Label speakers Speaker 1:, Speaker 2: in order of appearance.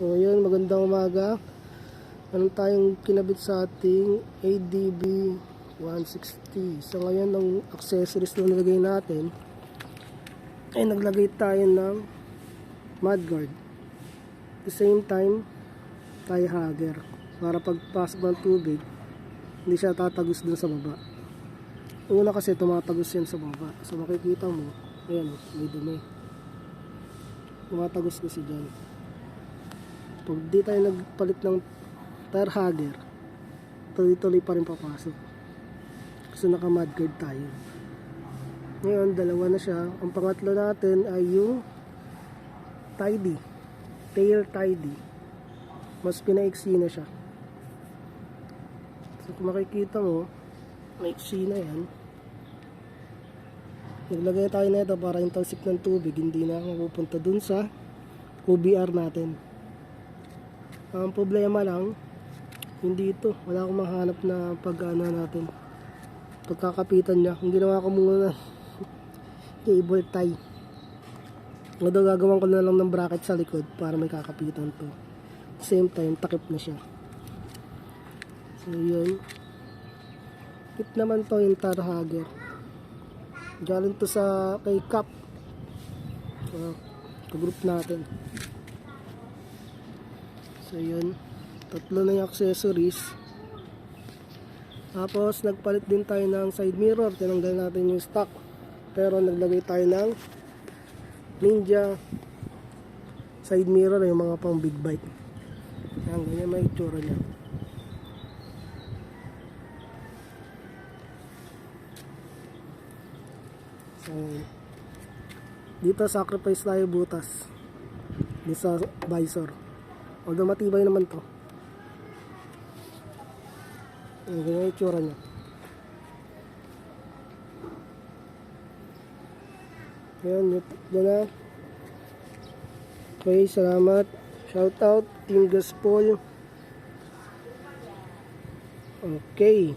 Speaker 1: So yun, magandang umaga. Meron tayong kinabit sa ating ADB 160. So ngayon, ang accessories na nilagay natin ay naglagay tayo ng mudguard. At the same time, tie hugger. Para pagpasok ng tubig, hindi siya tatagos dun sa baba. Una kasi tumatagos yan sa baba. So makikita mo, ayan, may dumi. Tumatagos kasi dyan. Pag di tayo nagpalit ng tire hugger, tuloy-tuloy pa rin papasok. Kasi naka-mudguard tayo. Ngayon, dalawa na siya. Ang pangatlo natin ay yung tidy. Tail tidy. Mas pinaiksi na siya. So, kung makikita mo, maiksi na yan. Naglagay tayo na ito para yung ng tubig, hindi na mapupunta dun sa OBR natin. Ang problema lang, hindi ito. Wala akong mahanap na pag-ano natin. Pagkakapitan niya. Ang ginawa ko muna, cable tie. Although gagawin ko na lang ng bracket sa likod para may kakapitan to. Same time, takip na siya. So yun. Tip naman to yung tar hugger. Galing to sa kay Cap. Uh, group natin. So yun. Tatlo na yung accessories. Tapos nagpalit din tayo ng side mirror. Tinanggal natin yung stock. Pero naglagay tayo ng Ninja side mirror yung mga pang big bike. Yan, ganyan may itsura niya. So, dito sacrifice tayo butas. Dito sa visor. Although matibay naman to. Yan, ganyan yung itsura niya. Yan, yan na. Okay, salamat. Shout out, Team Gaspol. Okay.